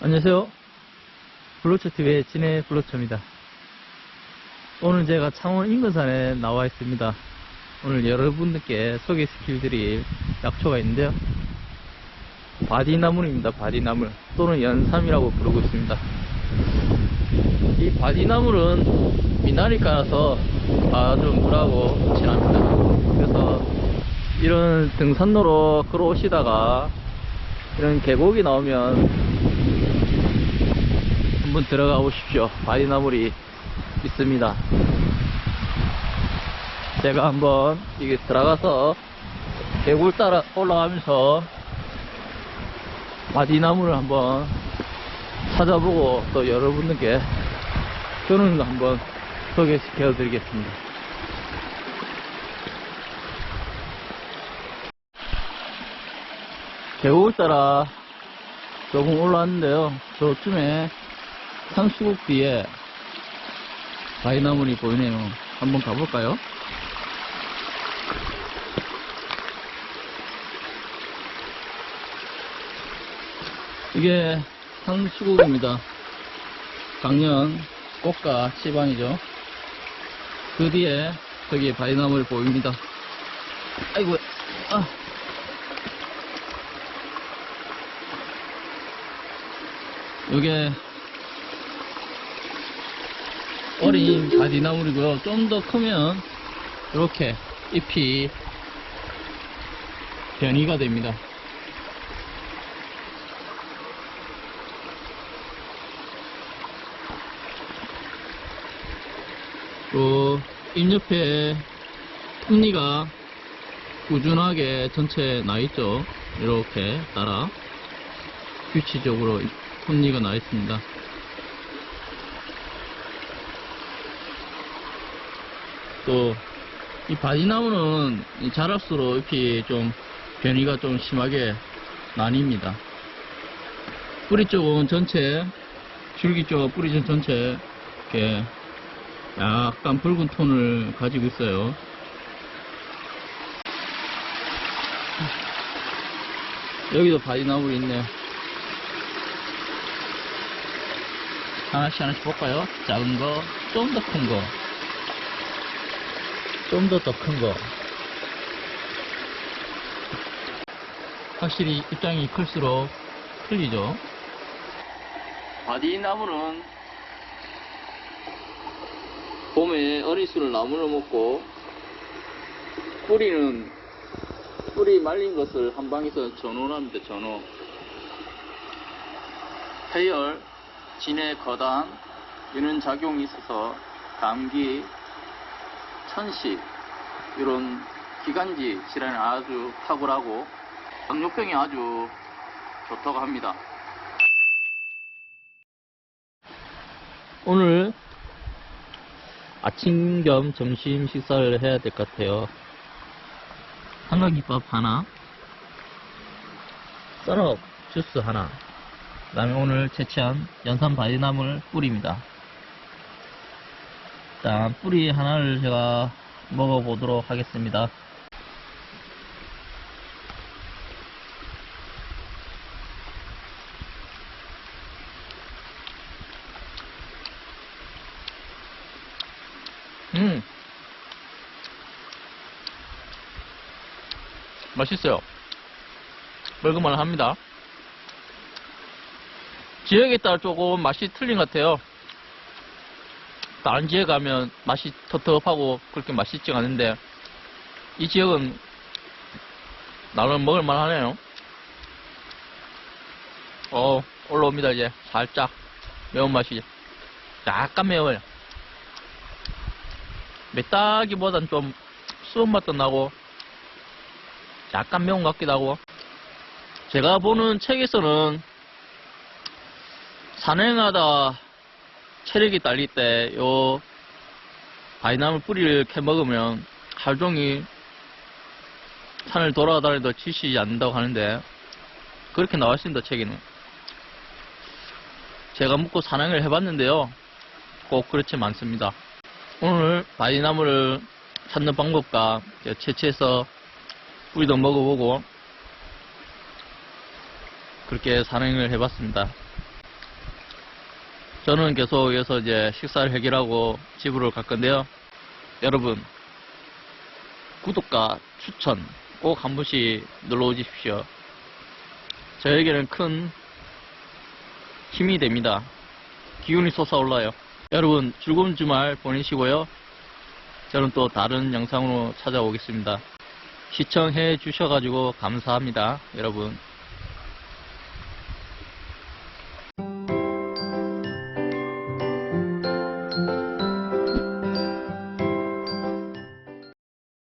안녕하세요. 블로처TV의 진해 블로처입니다. 오늘 제가 창원 인근산에 나와 있습니다. 오늘 여러분들께 소개시켜드릴 약초가 있는데요. 바디나물입니다. 바디나물 또는 연삼이라고 부르고 있습니다. 이 바디나물은 미나리 깔아서 아주 물하고 친합니다. 그래서 이런 등산로로 걸어오시다가 이런 계곡이 나오면 한번 들어가 보십시오. 바디나물이 있습니다. 제가 한번 이게 들어가서 계곡을 따라 올라가면서 바디나물을 한번 찾아보고 또 여러분들께 저는 한번 소개시켜 드리겠습니다. 계곡을 따라 조금 올라왔는데요. 저쯤에 산수국 뒤에 바위나물이 보이네요. 한번 가볼까요? 이게 산수국입니다. 강연 꽃가 시반이죠. 그 뒤에 저기 바위나물이 보입니다. 아이고, 아. 요게 어린 바디나물이고요. 좀 더 크면 이렇게 잎이 변이가 됩니다. 그, 잎 옆에 톱니가 꾸준하게 전체 나 있죠. 이렇게 따라 규칙적으로 톱니가 나 있습니다. 또, 이 바디나무는 이 자랍수로 잎이 좀 변이가 좀 심하게 나뉩니다. 뿌리 쪽은 전체, 줄기 쪽 뿌리 전 전체, 이렇게 약간 붉은 톤을 가지고 있어요. 여기도 바디나무 있네요. 하나씩 하나씩 볼까요? 작은 거, 좀 더 큰 거. 좀 더 더 큰 거. 확실히 입장이 클수록 틀리죠. 바디 나무는 봄에 어리수를 나무를 먹고 뿌리는 뿌리 말린 것을 한 방에서 전원합니다. 전원. 해열, 진해 거단 이런 작용이 있어서 감기, 천식 이런 기관지 질환이 아주 탁월하고 당뇨병이 아주 좋다고 합니다. 오늘 아침 겸 점심 식사를 해야 될 것 같아요. 삼각김밥 하나, 썰어 주스 하나, 그 다음에 오늘 채취한 연산 바디나물 뿌리입니다. 일단 뿌리 하나를 제가 먹어보도록 하겠습니다. 음. 맛있어요. 먹을만 합니다. 지역에 따라 조금 맛이 틀린 것 같아요. 다른 지역 가면 맛이 텁텁하고 그렇게 맛있지 않은데 이 지역은 나름 먹을만 하네요. 어, 올라옵니다, 이제. 살짝 매운맛이 약간 매워요. 맵다기보단 좀 수분 맛도 나고 약간 매운 것 같기도 하고 제가 보는 책에서는 산행하다 체력이 딸릴 때 요 바이나물 뿌리를 캐 먹으면 하루 종일 산을 돌아다니도 지치지 않는다고 하는데 그렇게 나와 있습니다 책에는. 제가 묻고 산행을 해봤는데요. 꼭 그렇지 않습니다. 오늘 바디나무를 찾는 방법과 채취해서 뿌리도 먹어보고 그렇게 산행을 해봤습니다. 저는 계속해서 이제 식사를 해결하고 집으로 갈 건데요. 여러분, 구독과 추천 꼭 한 번씩 눌러 오십시오. 저에게는 큰 힘이 됩니다. 기운이 솟아올라요. 여러분, 즐거운 주말 보내시고요. 저는 또 다른 영상으로 찾아오겠습니다. 시청해 주셔가지고 감사합니다. 여러분.